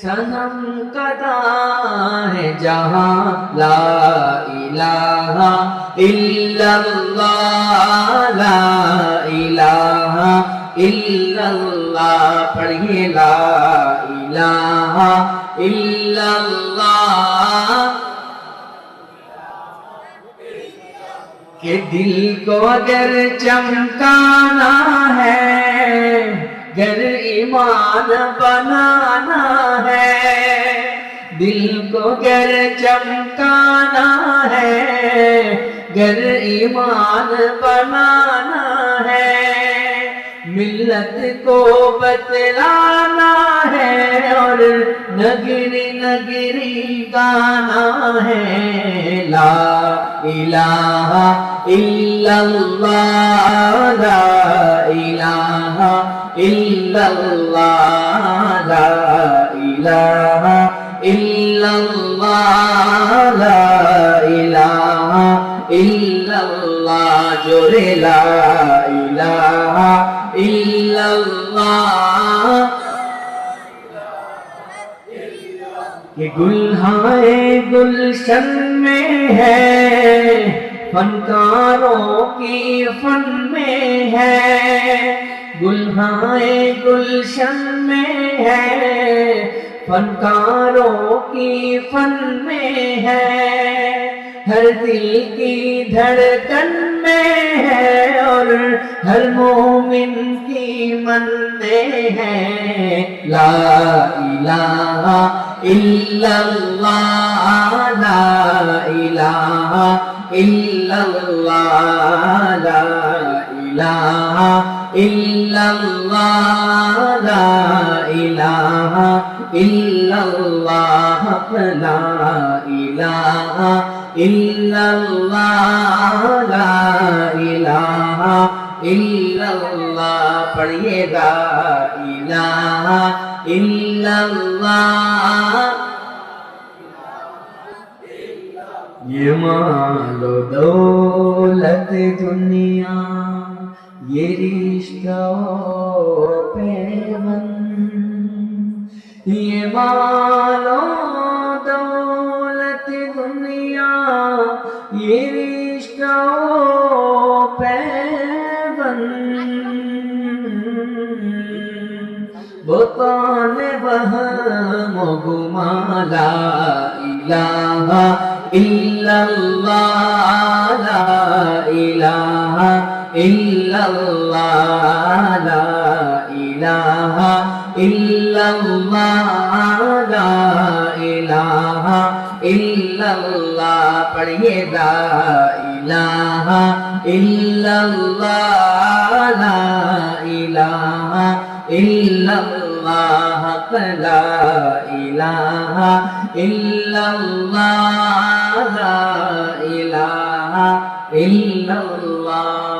سنم کدا ہے جہاں لا الہ الا اللہ، لا الہ الا اللہ، پڑھیے لا الہ الا اللہ۔ کہ دل کو اگر چمکانا ہے، گر ایمان بنانا ہے۔ دل کو گر چمکانا ہے۔ گر ایمان بنانا ہے۔ ملت کو بتلانا ہے اور نگری نگری گانا ہے۔ لا الہ الا اللہ، لا الہ الا اللہ لا الہ الا اللہ لا الہ الا اللہ جورے لا الہ الا اللہ کہ گلہائے گلشن میں ہے، فنکاروں کی فن میں ہے۔ گلہائے گلشن میں ہے، فنکاروں کی فن میں ہے۔ ہر دل کی دھڑکن میں ہے اور ہر مومن کی من میں ہے۔ لا الہ الا اللہ، لا الہ الا اللہ، لا ইলাহা ইল্লাল্লাহ, লা ইলাহা ইল্লাল্লাহ, লা ইলাহা ইল্লাল্লাহ, লা ইলাহা ইল্লাল্লাহ, পড়িয়ে দা ইলাহা ইল্লাল্লাহ। یہ مال و دولت دنیا، یہ رشتہ و پیمن یہ مال و دولت دنیا، یہ رشتہ و پیمن بطان بہم و گما لا الہ۔ ইল্লাল্লাহ, লা ইলাহা ইল্লাল্লাহ, লা ইলাহা ইল্লাল্লাহ, লা ইলাহা ইল্লাল্লাহ, পড়িয়ে দা ইলাহা ইল্লাল্লাহ, লা الا اللہ لا الہ الا اللہ لا الہ الا اللہ